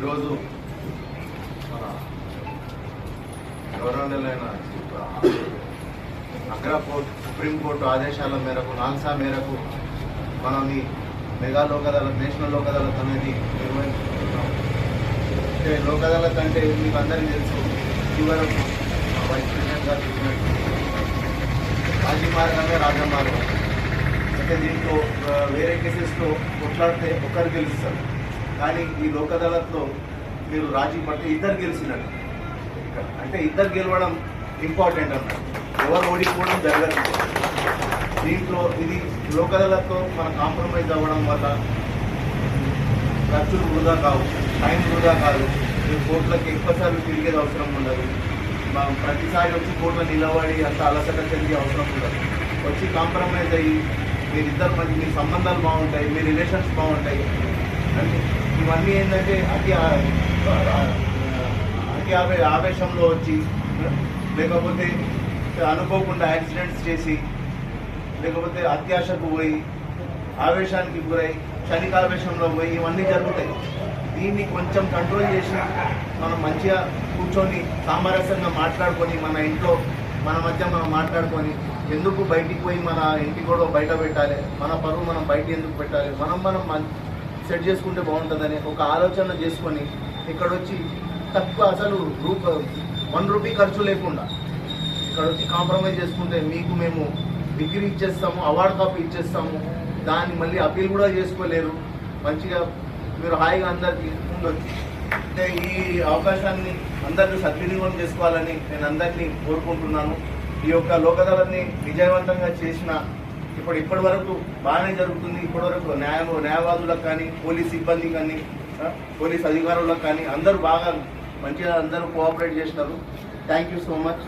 ఈరోజు మన గౌరవనీయులైన అగ్ర కోర్టు సుప్రీంకోర్టు ఆదేశాల మేరకు నాన్సా మేరకు మనం ఈ మెగా లోక్ అదాలత్ నేషనల్ లోక్ అదాలత్ అనేది నిర్వహించుకుంటున్నాం. అంటే లోక్ అదాలత్ అంటే మీకు అందరికీ తెలుసు ఇదివరకు వైస్ ప్రెసిడెంట్ గారు చెప్పినట్టు రాజీ మార్గంగా రాజమార్గం అంటే దీంట్లో వేరే కేసెస్లో కొట్లాడితే ఒకరు గెలుస్తారు. కానీ ఈ లోక్ అదాలత్లో మీరు రాజీ పడితే ఇద్దరు గెలిచినట్టు అంటే ఇద్దరు గెలవడం ఇంపార్టెంట్ అన్నారు ఎవరు ఓడిపోవడం జరగదు. దీంట్లో ఇది లోక్ అదాలత్లో మన కాంప్రమైజ్ అవ్వడం వల్ల ఖర్చులు వృధా కావు టైం వృధా కాదు. మీరు కోర్టులకు ఎక్కువసార్లు తిరిగేది అవసరం ఉండదు. మా- ప్రతిసారి వచ్చి కోర్టులో నిలబడి అంత అలసట చెంది అవసరం ఉండదు. వచ్చి కాంప్రమైజ్ అయ్యి మీరిద్దరు మంచి మీ సంబంధాలు బాగుంటాయి మీ రిలేషన్స్ బాగుంటాయి. అంటే ఇవన్నీ ఏంటంటే అతి అతి ఆవే ఆవేశంలో వచ్చి లేకపోతే అనుకోకుండా యాక్సిడెంట్స్ చేసి లేకపోతే అత్యాశకు పోయి ఆవేశానికి గురై క్షణికావేశంలో పోయి ఇవన్నీ జరుగుతాయి. దీన్ని కొంచెం కంట్రోల్ చేసి మనం మంచిగా కూర్చొని సామరస్యంగా మాట్లాడుకొని మన ఇంట్లో మన మధ్య మనం మాట్లాడుకొని ఎందుకు బయటికి పోయి మన ఇంటి కూడా బయట పెట్టాలి? మన పరువు మనం బయట ఎందుకు పెట్టాలి? మనం మనం సెట్ చేసుకుంటే బాగుంటుందని ఒక ఆలోచన చేసుకొని ఇక్కడ వచ్చి తక్కువ అసలు రూప వన్ రూపీ ఖర్చు లేకుండా ఇక్కడ వచ్చి కాంప్రమైజ్ చేసుకుంటే మీకు మేము డిగ్రీ ఇచ్చేస్తాము అవార్డ్ కాపీ ఇచ్చేస్తాము దాన్ని మళ్ళీ అప్పీల్ కూడా చేసుకోలేరు. మంచిగా మీరు హాయిగా అందరికి ఉండొచ్చు అంటే ఈ అవకాశాన్ని అందరినీ సద్వినియోగం చేసుకోవాలని నేను అందరినీ కోరుకుంటున్నాను. ఈ యొక్క లోకదళాన్ని విజయవంతంగా చేసిన ఇప్పుడు ఇప్పటి వరకు బాగానే జరుగుతుంది. ఇప్పటి వరకు న్యాయ న్యాయవాదులకు కానీ పోలీస్ సిబ్బంది కానీ పోలీస్ అధికారులకు కానీ అందరూ బాగా మంచిగా అందరూ కోఆపరేట్ చేసినారు. Thank you so much